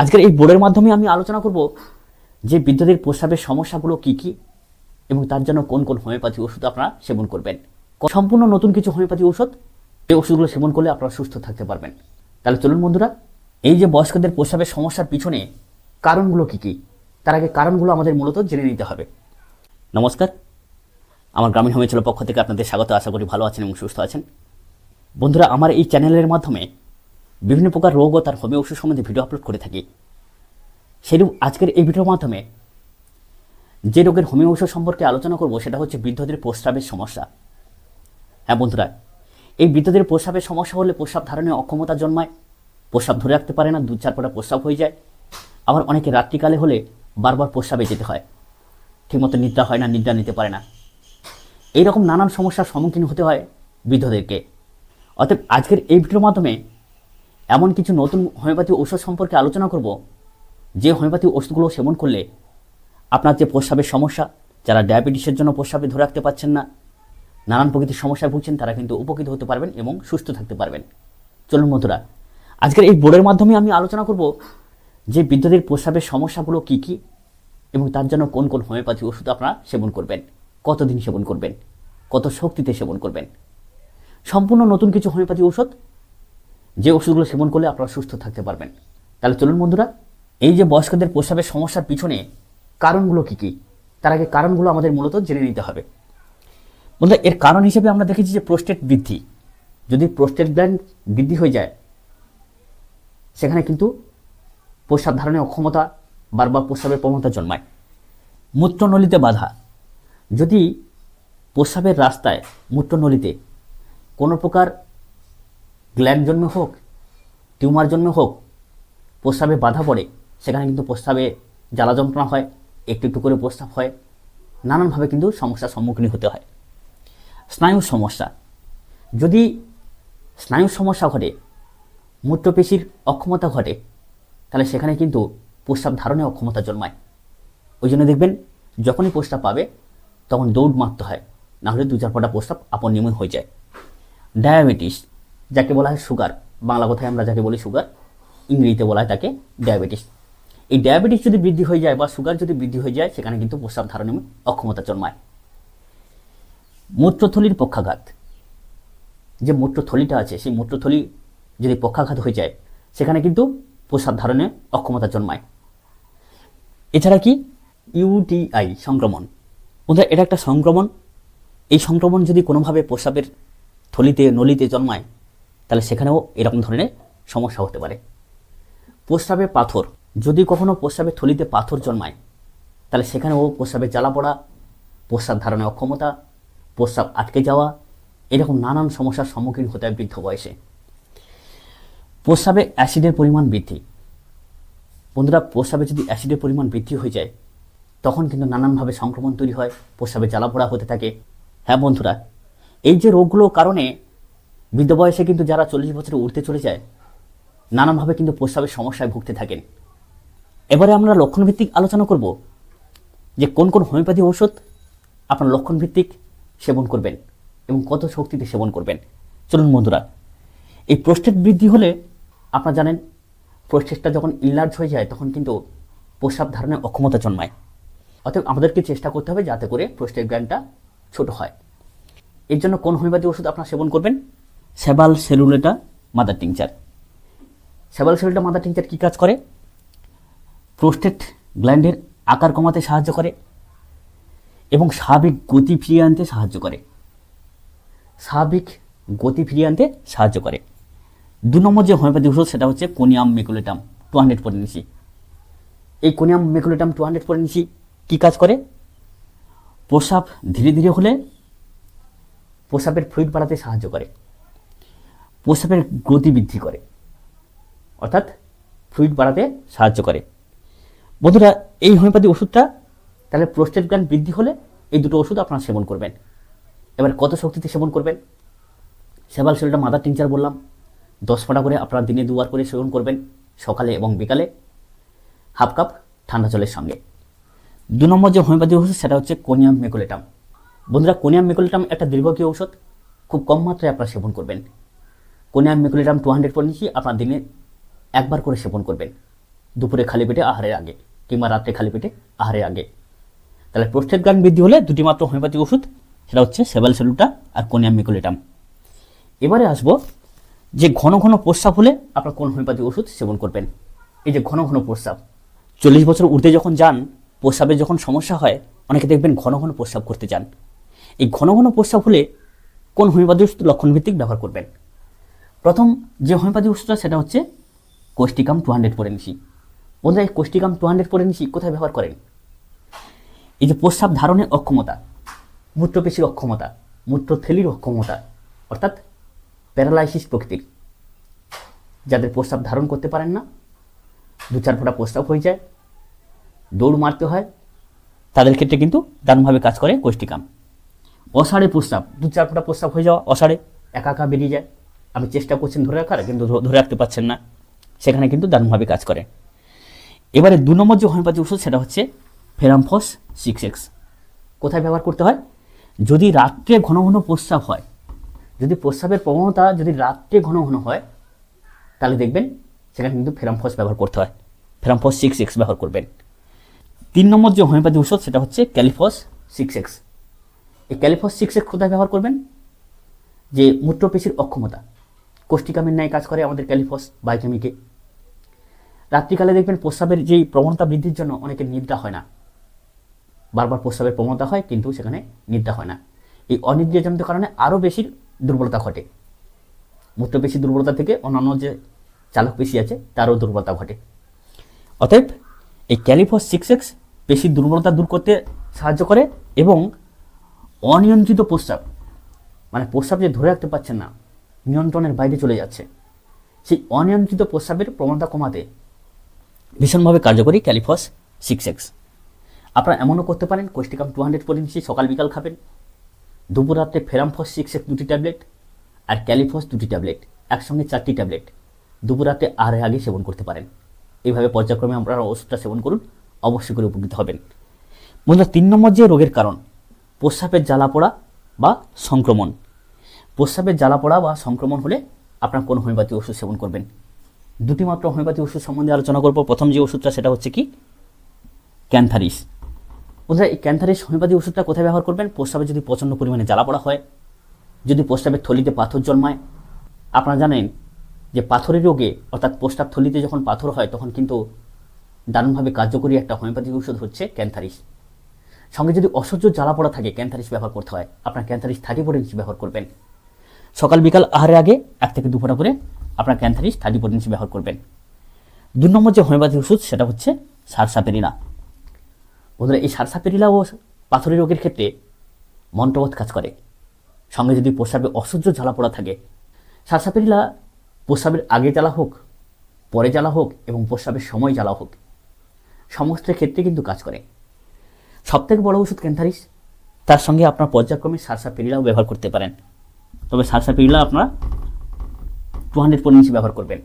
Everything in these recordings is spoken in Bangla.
আজকের এই বোর্ডের মাধ্যমে আমি আলোচনা করব যে বিদ্যুতের প্রস্রাবের সমস্যাগুলো কি কি এবং তার জন্য কোন কোন হোমিওপ্যাথি ওষুধ আপনারা সেবন করবেন। সম্পূর্ণ নতুন কিছু হোমিওপ্যাথি ওষুধ, এই ওষুধগুলো সেবন করলে আপনারা সুস্থ থাকতে পারবেন। তাহলে চলুন বন্ধুরা, এই যে বয়স্কদের প্রস্রাবের সমস্যার পিছনে কারণগুলো কি কি, তার আগে কারণগুলো আমাদের মূলত জেনে নিতে হবে। নমস্কার, আমার গ্রামীণ হোমিওপ্যাথির পক্ষ থেকে আপনাদের স্বাগত। আশা করি ভালো আছেন এবং সুস্থ আছেন। বন্ধুরা, আমার এই চ্যানেলের মাধ্যমে বিভিন্ন প্রকার রোগ ও তার হোমিও ওষুধ সম্বন্ধে ভিডিও আপলোড করে থাকি। সেরূপ আজকের এই ভিডিওর মাধ্যমে যে রোগের হোমিও ওষুধ সম্পর্কে আলোচনা করব, সেটা হচ্ছে বৃদ্ধদের প্রস্রাবের সমস্যা। হ্যাঁ বন্ধুরা, এই বৃদ্ধদের প্রস্রাবের সমস্যা হলে প্রস্রাব ধারণে অক্ষমতা জন্মায়, প্রস্রাব ধরে রাখতে পারে না দু চার পটা প্রস্রাব হয়ে যায়। আবার অনেকে রাত্রিকালে হলে বারবার প্রস্রাবে যেতে হয়। ঠিকমতো নিদ্রা হয় না, নিদ্রা নিতে পারে না। এইরকম নানান সমস্যার সম্মুখীন হতে হয় বৃদ্ধদেরকে। অতএব আজকের এই ভিডিওর মাধ্যমে এমন কিছু নতুন হোমিওপ্যাথি ওষুধ সম্পর্কে আলোচনা করব, যে হোমিওপ্যাথি ওষুধগুলো সেবন করলে আপনার যে প্রস্রাবের সমস্যা, যারা ডায়াবেটিসের জন্য প্রস্রাবে ধরে রাখতে পারছেন না, নানান প্রকৃতির সমস্যায় ভুগছেন, তারা কিন্তু উপকৃত হতে পারবেন এবং সুস্থ থাকতে পারবেন। চলুন বন্ধুরা, আজকের এই বোর্ডের মাধ্যমে আমি আলোচনা করব যে বিদ্যুতের প্রস্রাবের সমস্যাগুলো কি কি এবং তার জন্য কোন কোন হোমিওপ্যাথি ওষুধ আপনারা সেবন করবেন, কতদিন সেবন করবেন, কত শক্তিতে সেবন করবেন। সম্পূর্ণ নতুন কিছু হোমিওপ্যাথি ওষুধ যে ওষুধগুলো সেবন করলে আপনারা সুস্থ থাকতে পারবেন। তাহলে চলুন বন্ধুরা, এই যে বয়স্কদের প্রস্রাবের সমস্যার পিছনে কারণগুলো কি কি? তার আগে কারণগুলো আমাদের মূলত জেনে নিতে হবে। বন্ধুরা, এর কারণ হিসেবে আমরা দেখেছি যে প্রোস্টেট বৃদ্ধি, যদি প্রোস্টেট গ্ল্যান্ড বৃদ্ধি হয়ে যায়, সেখানে কিন্তু প্রস্রাব ধারণের অক্ষমতা বারবার প্রস্রাবের প্রবণতা জন্মায়। মূত্রনলিতে বাধা, যদি প্রস্রাবের রাস্তায় মূত্রনলিতে কোনো প্রকার গ্ল্যান্ড জন্মে হোক, টিউমার জন্মে হোক, প্রস্রাবে বাধা পড়ে, সেখানে কিন্তু প্রস্রাবে জ্বালা যন্ত্রণা হয়, একটু একটু করে প্রস্রাব হয়, নানানভাবে কিন্তু সমস্যার সম্মুখীন হতে হয়। স্নায়ুর সমস্যা। যদি স্নায়ুর সমস্যা ঘটে, মূত্রপেশির অক্ষমতা ঘটে, তাহলে সেখানে কিন্তু প্রস্রাব ধারণে অক্ষমতা জন্মায়। ওই জন্য দেখবেন, যখনই প্রস্রাব পাবে, তখন দৌড় মারতে হয়, নাহলে দু চার ফোঁটা প্রস্রাব আপন নিয়মে হয়ে যায়। ডায়াবেটিস যাকে বলা হয় সুগার বাংলা কথায় আমরা যাকে বলি সুগার ইংরেজিতে বলা হয় তাকে ডায়াবেটিস এই ডায়াবেটিস যদি বৃদ্ধি হয়ে যায় বা সুগার যদি বৃদ্ধি হয়ে যায়, সেখানে কিন্তু প্রস্রাব ধারণে অক্ষমতা জন্মায়। মূত্রথলির পক্ষাঘাত। যে মূত্রথলিটা আছে, সেই মূত্রথলি যদি পক্ষাঘাত হয়ে যায়, সেখানে কিন্তু প্রস্রাব ধারণে অক্ষমতা জন্মায়। এছাড়া কি? ইউটিআই সংক্রমণ। বন্ধুরা, এটা একটা সংক্রমণ। এই সংক্রমণ যদি কোনোভাবে প্রস্রাবের থলিতে, নলিতে জন্মায় তাহলে সেখানেও এরকম ধরনের সমস্যা হতে পারে। প্রস্রাবে পাথর, যদি কখনও প্রস্রাবের থলিতে পাথর জন্মায়, তাহলে সেখানেও প্রস্রাবের জ্বালা পড়া, প্রস্রাব ধারণে অক্ষমতা, প্রস্রাব আটকে যাওয়া, এরকম নানান সমস্যার সম্মুখীন হতে হয় বৃদ্ধ বয়সে। প্রস্রাবে অ্যাসিডের পরিমাণ বৃদ্ধি। বন্ধুরা, প্রস্রাবে যদি অ্যাসিডের পরিমাণ বৃদ্ধি হয়ে যায়, তখন কিন্তু নানানভাবে সংক্রমণ তৈরি হয়, প্রস্রাবে জ্বালাপোড়া হতে থাকে। হ্যাঁ বন্ধুরা, এই যে রোগগুলোর কারণে বৃদ্ধ বয়সে কিন্তু যারা চল্লিশ বছরে উঠতে চলে যায়, নানানভাবে কিন্তু প্রস্রাবের সমস্যায় ভুগতে থাকেন। এবারে আমরা লক্ষণভিত্তিক আলোচনা করব যে কোন কোন হোমিওপ্যাথি ঔষধ আপনার লক্ষণভিত্তিক সেবন করবেন এবং কত শক্তিতে সেবন করবেন। চলুন বন্ধুরা, এই প্রোস্টেট বৃদ্ধি হলে আপনারা জানেন, প্রোস্টেটটা যখন ইনলার্জ হয়ে যায়, তখন কিন্তু প্রস্রাব ধারণে অক্ষমতা জন্মায়। অতএব আমাদেরকে চেষ্টা করতে হবে যাতে করে প্রোস্টেট গ্ল্যান্ডটা ছোট হয়। এর জন্য কোন হোমিওপ্যাথি ওষুধ আপনারা সেবন করবেন? Sabal serrulata mother tincture Sabal serrulata mother tincture কী কাজ করে? প্রোস্টেট গ্ল্যান্ডের আকার কমাতে সাহায্য করে এবং স্বাভাবিক গতি ফিরিয়ে আনতে সাহায্য করে। স্বাভাবিক গতি ফিরিয়ে আনতে সাহায্য করে। দু নম্বর যে হোমিওপ্যাথি ওষুধ, সেটা হচ্ছে conium maculatum two hundred potency এই conium maculatum two hundred potency কী কাজ করে? প্রস্রাব ধীরে ধীরে হলে প্রস্রাবের ফ্লুইড বাড়াতে সাহায্য করে। প্রস্রাবের গতি বৃদ্ধি করে। অর্থাৎ ফ্লুইড বাড়াতে সাহায্য করে। বন্ধুরা, এই হোমিওপ্যাথি ওষুধটা, তাহলে প্রোস্টেট গ্ল্যান্ড বৃদ্ধি হলে এই দুটো ওষুধ আপনারা সেবন করবেন। এবার কত শক্তিতে সেবন করবেন? সেবাল সেলটা মাদার টিংচার বললাম। দশ ফোঁটা করে আপনারা দিনে দুবার করে সেবন করবেন, সকালে এবং বিকালে। হাফ কাপ ঠান্ডা জলের সঙ্গে। দু নম্বর যে হোমিওপ্যাথি ওষুধ, সেটা হচ্ছে কোনিয়াম মেকোলেটাম। বন্ধুরা, কোনিয়াম মেকোলেটাম একটা দীর্ঘকীয় ঔষধ, খুব কম মাত্রায় আপনারা সেবন করবেন। কোনিয়াম মেকোলেটাম টু হান্ড্রেড নিচ্ছি আপনার দিনে একবার করে সেবন করবেন। দুপুরে খালি পেটে আহারের আগে, কিংবা রাত্রে খালি পেটে আহারের আগে। তাহলে প্রস্টেট গ্ল্যান্ড বৃদ্ধি হলে দুটি মাত্র হোমিওপ্যাথিক ওষুধ, সেটা হচ্ছে সেবাল সেলুটা আর কোনিয়াম মিকোলিটাম এবারে আসব যে ঘন ঘন প্রস্রাব হলে আপনার কোন হোমিওপ্যাথিক ওষুধ সেবন করবেন। এই যে ঘন ঘন প্রস্রাব, চল্লিশ বছর উর্ধে যখন যান প্রস্রাবের যখন সমস্যা হয়, অনেকে দেখবেন ঘন ঘন প্রস্রাব করতে যান। এই ঘন ঘন প্রস্রাব হলে কোন হোমিওপ্যাথি ওষুধ লক্ষণভিত্তিক ব্যবহার করবেন? প্রথম যে হোমিওপ্যাথি ওষুধটা, সেটা হচ্ছে কোষ্টিকাম টু হান্ড্রেড পরেন্সি বন্ধুরা, এই কোষ্টিকাম টু হান্ড্রেড পরেন্সি কোথায় ব্যবহার করেন? এই যে প্রস্রাব ধারণের অক্ষমতা, মূত্রপেশির অক্ষমতা, মূত্রথেলির অক্ষমতা, অর্থাৎ প্যারালাইসিস প্রকৃতির। যাদের প্রস্রাব ধারণ করতে পারেন না, দু চার ফোঁটা প্রস্রাব হয়ে যায়, দৌড় মারতে হয়, তাদের ক্ষেত্রে কিন্তু দারুণভাবে কাজ করে কোষ্টিকাম অসাড়ে প্রস্রাব, দু চার ফোঁটা প্রস্রাব হয়ে যাওয়া অসাড়ে, একা একা বেরিয়ে যায়। আপনি চেষ্টা করছেন ধরে রাখার, কিন্তু ধরে রাখতে পারছেন না। সেখানে কিন্তু দারুণভাবে কাজ করে। এবারে দু নম্বর যে হোমিওপ্যাথি ওষুধ, সেটা হচ্ছে ফেরামফস সিক্স এক্স। কোথায় ব্যবহার করতে হয়? যদি রাত্রে ঘন ঘন প্রস্রাব হয়, যদি প্রস্রাবের প্রবণতা যদি রাত্রে ঘন ঘন হয়, তাহলে দেখবেন সেখানে কিন্তু ফেরামফস ব্যবহার করতে হয়। ফেরামফস সিক্স এক্স ব্যবহার করবেন। তিন নম্বর যে হোমিওপ্যাথি ওষুধ, সেটা হচ্ছে ক্যালিফস সিক্স এক্স। এই ক্যালিফস সিক্স এক্স কোথায় ব্যবহার করবেন? যে মূত্রপেশির অক্ষমতা। কোষ্টিকামের ন্যায় কাজ করে, আমাদের ক্যালিফস বায়োকেমিকে। রাত্রিকালে দেখবেন প্রস্রাবের যেই প্রবণতা বৃদ্ধির জন্য অনেকের নিদ্রা হয় না। বারবার প্রস্রাবের প্রবণতা হয়, কিন্তু সেখানে নিদ্রা হয় না। এই অনিদ্রাজনিত কারণে আরও বেশি দুর্বলতা ঘটে। মূত্রপেশি দুর্বলতা থেকে অন্যান্য যে চালক পেশি আছে, তারও দুর্বলতা ঘটে। অতএব এই ক্যালিফস সিক্স এক্স পেশির দুর্বলতা দূর করতে সাহায্য করে এবং অনিয়ন্ত্রিত প্রস্রাব মানে প্রস্রাব যে ধরে রাখতে পারছেন না নিয়ন্ত্রণের বাইরে চলে যাচ্ছে। সেই অনিয়ন্ত্রিত প্রস্রাবের প্রবণতা কমাতে ভীষণভাবে কার্যকরী ক্যালিফস সিক্স এক্স আপনারা এমনও করতে পারেন কোষ্টিকাম টু হান্ড্রেড পরিমিশি সকাল বিকাল খাবেন। দুপুর রাত্রে ফেরামফস সিক্স এক্স দুটি ট্যাবলেট আর ক্যালিফস দুটি ট্যাবলেট, একসঙ্গে চারটি ট্যাবলেট। দুপুর রাতে আড়াই আগে সেবন করতে পারেন। এইভাবে পর্যায়ক্রমে আপনারা ওষুধটা সেবন করুন, অবশ্যই করে উপকৃত হবেন। বন্ধুরা তিন নম্বর যে রোগের কারণ, প্রস্রাবের জ্বালা পড়া বা সংক্রমণ। প্রস্রাবের জ্বালা পড়া বা সংক্রমণ হলে আপনার কোন হোমিওপ্যাথি ওষুধ সেবন করবেন? দুটি মাত্র হোমিওপ্যাথি ওষুধ সম্বন্ধে আলোচনা করব। প্রথম যে ওষুধটা, সেটা হচ্ছে কি? ক্যান্থারিস। বন্ধুরা, এই ক্যান্থারিস হোমিওপ্যাথি ওষুধটা কোথায় ব্যবহার করবেন? প্রস্রাবে যদি প্রচণ্ড পরিমাণে জ্বালা পড়া হয়, যদি প্রস্রাবের থলিতে পাথর জন্মায়, আপনারা জানেন যে পাথরের রোগে, অর্থাৎ প্রস্রাব থলিতে যখন পাথর হয়, তখন কিন্তু দারুণভাবে কার্যকরী একটা হোমিওপ্যাথিক ওষুধ হচ্ছে ক্যান্থারিস। সঙ্গে যদি অসহ্য জ্বালা পড়া থাকে, ক্যান্থারিস ব্যবহার করতে হয়। আপনার ক্যান্থারিস থার্টি পটেন্সি ব্যবহার করবেন। সকাল, বিকাল, আহারের আগে এক থেকে দুপুরা করে আপনার ক্যান্থারিস থার্টি পটেন্সি ব্যবহার করবেন। দু নম্বর যে হোমিওপ্যাথিক ওষুধ, সেটা হচ্ছে সারসাপেরিনা বন্ধুরা, এই সারসাপেরিলা ও পাথরের রোগের ক্ষেত্রে মন্ত্রবোধ কাজ করে। সঙ্গে যদি প্রস্রাবে অসহ্য জ্বালা পড়া থাকে, সারসাপেরিলা প্রস্রাবের আগে জ্বালা হোক, পরে জ্বালা হোক এবং প্রস্রাবের সময় জ্বালা হোক, সমস্ত ক্ষেত্রে কিন্তু কাজ করে। সবথেকে বড় ওষুধ ক্যান্থারিস, তার সঙ্গে আপনার পর্যায়ক্রমে সারসাপেরিলাও ব্যবহার করতে পারেন। তবে সারসাপেরিলা আপনারা টু হান্ড্রেড পরিঞ্চি ব্যবহার করবেন।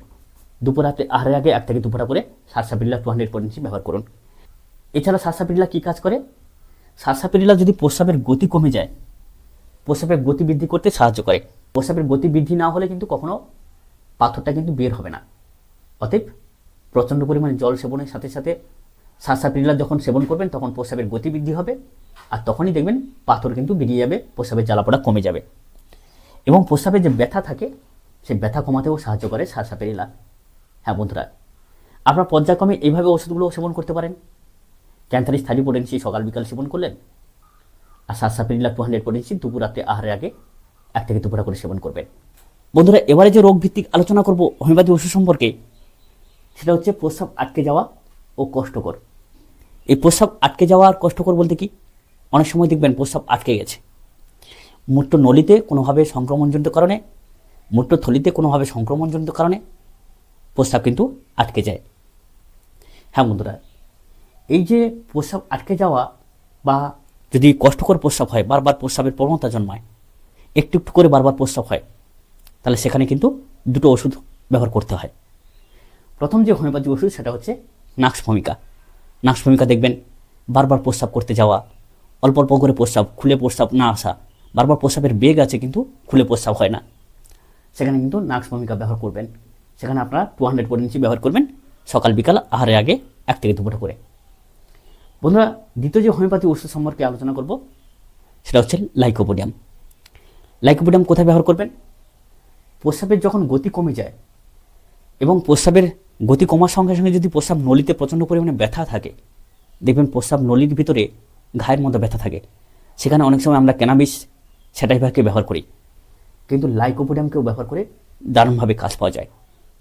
দুপুর রাতে আহারের আগে এক থেকে দুপুরা করে সারসাপেরিলা টু হান্ড্রেড পরিঞ্চি ব্যবহার করুন। এছাড়া সারসাপেরিলা কী কাজ করে? সারসাপেরিলা যদি প্রস্রাবের গতি কমে যায়, প্রস্রাবের গতি বৃদ্ধি করতে সাহায্য করে। প্রস্রাবের গতি বৃদ্ধি না হলে কিন্তু কখনো পাথরটা কিন্তু বের হবে না। অতএব প্রচণ্ড পরিমাণে জল সেবনের সাথে সাথে সারসাপেরিলা যখন সেবন করবেন, তখন প্রস্রাবের গতি বৃদ্ধি হবে। আর তখনই দেখবেন পাথর কিন্তু বেরিয়ে যাবে, প্রস্রাবের জ্বালাপোড়া কমে যাবে। এবং প্রস্রাবে যে ব্যথা থাকে, সেই ব্যথা কমাতেও সাহায্য করে সারসাপেরিলা। হ্যাঁ বন্ধুরা, আপনার পর্যায়ক্রমে এইভাবে ওষুধগুলো সেবন করতে পারেন। ক্যান্থারিস থার্টি পোটেন্সি সকাল বিকাল সেবন করলেন আর সারসাপেরিলা টু হান্ড্রেড পোটেন্সি দুপুর রাতে আহারের আগে এক থেকে দুপুরা করে সেবন করবেন। বন্ধুরা, এবারে যে রোগ ভিত্তিক আলোচনা করব হোমিওপ্যাথি ওষুধ সম্পর্কে, সেটা হচ্ছে প্রস্রাব আটকে যাওয়া ও কষ্টকর। এই প্রস্রাব আটকে যাওয়া আর কষ্টকর বলতে কি? অনেক সময় দেখবেন প্রস্রাব আটকে গেছে। মূত্র নলিতে কোনোভাবে সংক্রমণজনিত কারণে মূত্রথলিতে কোনোভাবে সংক্রমণজনিত কারণে প্রস্রাব কিন্তু আটকে যায়। হ্যাঁ বন্ধুরা, এই যে প্রস্রাব আটকে যাওয়া বা যদি কষ্টকর প্রস্রাব হয়, বারবার প্রস্রাবের প্রবণতা জন্মায়, একটু একটু করে বারবার প্রস্রাব হয়, তাহলে সেখানে কিন্তু দুটো ওষুধ ব্যবহার করতে হয়। প্রথম যে হোমিওপ্যাথি ওষুধ, সেটা হচ্ছে নাক্স ভূমিকা নাক্স ভূমিকা দেখবেন বারবার প্রস্রাব করতে যাওয়া, অল্প অল্প করে প্রস্রাব, খুলে প্রস্রাব না আসা বারবার প্রস্রাবের বেগ আছে কিন্তু খুলে প্রস্রাব হয় না। সেখানে কিন্তু নাক্স ভূমিকা ব্যবহার করবেন। সেখানে আপনারা টু হান্ড্রেড পটেন্সি ব্যবহার করবেন সকাল, বিকাল আহারের আগে এক থেকে দুপুরটা করে। বন্ধুরা, দ্বিতীয় যে হোমিওপ্যাথি ওষুধ সম্পর্কে আলোচনা করব, সেটা হচ্ছে লাইকোপোডিয়াম। লাইকোপোডিয়াম কোথায় ব্যবহার করবেন? প্রস্রাবের যখন গতি কমে যায় এবং প্রস্রাবের গতি কমার সঙ্গে সঙ্গে যদি প্রস্রাব নলিতে প্রচণ্ড পরিমাণে ব্যথা থাকে, দেখবেন প্রস্রাব নলির ভিতরে ঘায়ের মধ্যে ব্যথা থাকে। সেখানে অনেক সময় আমরা ক্যানাবিস স্যাটাইভারকে ব্যবহার করি। কিন্তু লাইকোপোডিয়ামকেও ব্যবহার করে দারুণভাবে কাজ পাওয়া যায়।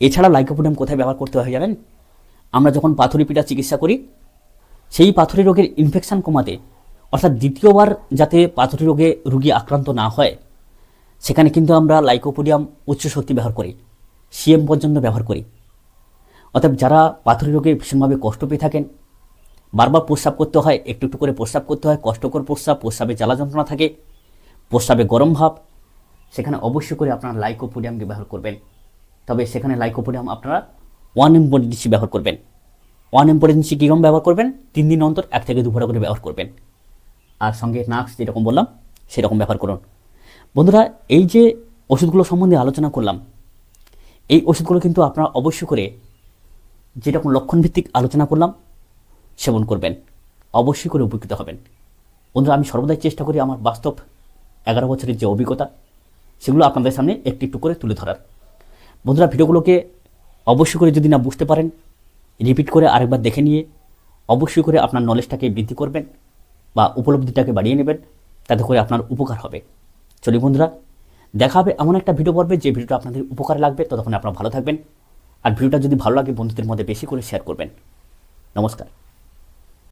এছাড়া লাইকোপোডিয়াম কোথায় ব্যবহার করতে হয় জানেন? আমরা যখন পাথরি পিঠা চিকিৎসা করি, সেই পাথরি রোগের ইনফেকশন কমাতে, অর্থাৎ দ্বিতীয়বার যাতে পাথরি রোগে রুগী আক্রান্ত না হয়, সেখানে কিন্তু আমরা লাইকোপোডিয়াম উচ্চ শক্তি ব্যবহার করি, সিএম পর্যন্ত ব্যবহার করি। অর্থাৎ যারা পাথরি রোগে ভীষণভাবে কষ্ট পেয়ে থাকেন, বারবার প্রস্রাব করতে হয়, একটু একটু করে প্রস্রাব করতে হয়, কষ্টকর প্রস্রাব, প্রস্রাবে জ্বালা যন্ত্রণা থাকে প্রস্রাবে গরম ভাব, সেখানে অবশ্যই করে আপনারা লাইকোপোডিয়ামকে ব্যবহার করবেন। তবে সেখানে লাইকোপোডিয়াম আপনারা ওয়ান এম্পোডেন্সি ব্যবহার করবেন। ওয়ান এম্পোডেন্সি কীরকম ব্যবহার করবেন? তিন দিন অন্তর এক থেকে দুপুরা করে ব্যবহার করবেন। আর সঙ্গে নাক্স যেরকম বললাম, সেরকম ব্যবহার করুন। বন্ধুরা, এই যে ওষুধগুলো সম্বন্ধে আলোচনা করলাম, এই ওষুধগুলো কিন্তু আপনারা অবশ্যই করে যেরকম লক্ষণভিত্তিক আলোচনা করলাম, সেবন করবেন। অবশ্যই করে উপকৃত হবেন। বন্ধুরা, আমি সর্বদাই চেষ্টা করি আমার বাস্তব এগারো বছরের যে অভিজ্ঞতা, সেগুলো আপনাদের সামনে একটু একটু করে তুলে ধরার। বন্ধুরা, ভিডিওগুলোকে অবশ্যই করে যদি না বুঝতে পারেন, রিপিট করে আরেকবার দেখে নিয়ে অবশ্যই করে আপনার নলেজটাকে বৃদ্ধি করবেন বা উপলব্ধিটাকে বাড়িয়ে নেবেন, তাতে করে আপনার উপকার হবে। চলি বন্ধুরা, দেখা হবে এমন একটা ভিডিও পড়বে যে ভিডিওটা আপনাদের উপকারে লাগবে, ততক্ষণে আপনারা ভালো থাকবেন। আর ভিডিওটা যদি ভালো লাগে, বন্ধুদের মধ্যে বেশি করে শেয়ার করবেন। নমস্কার।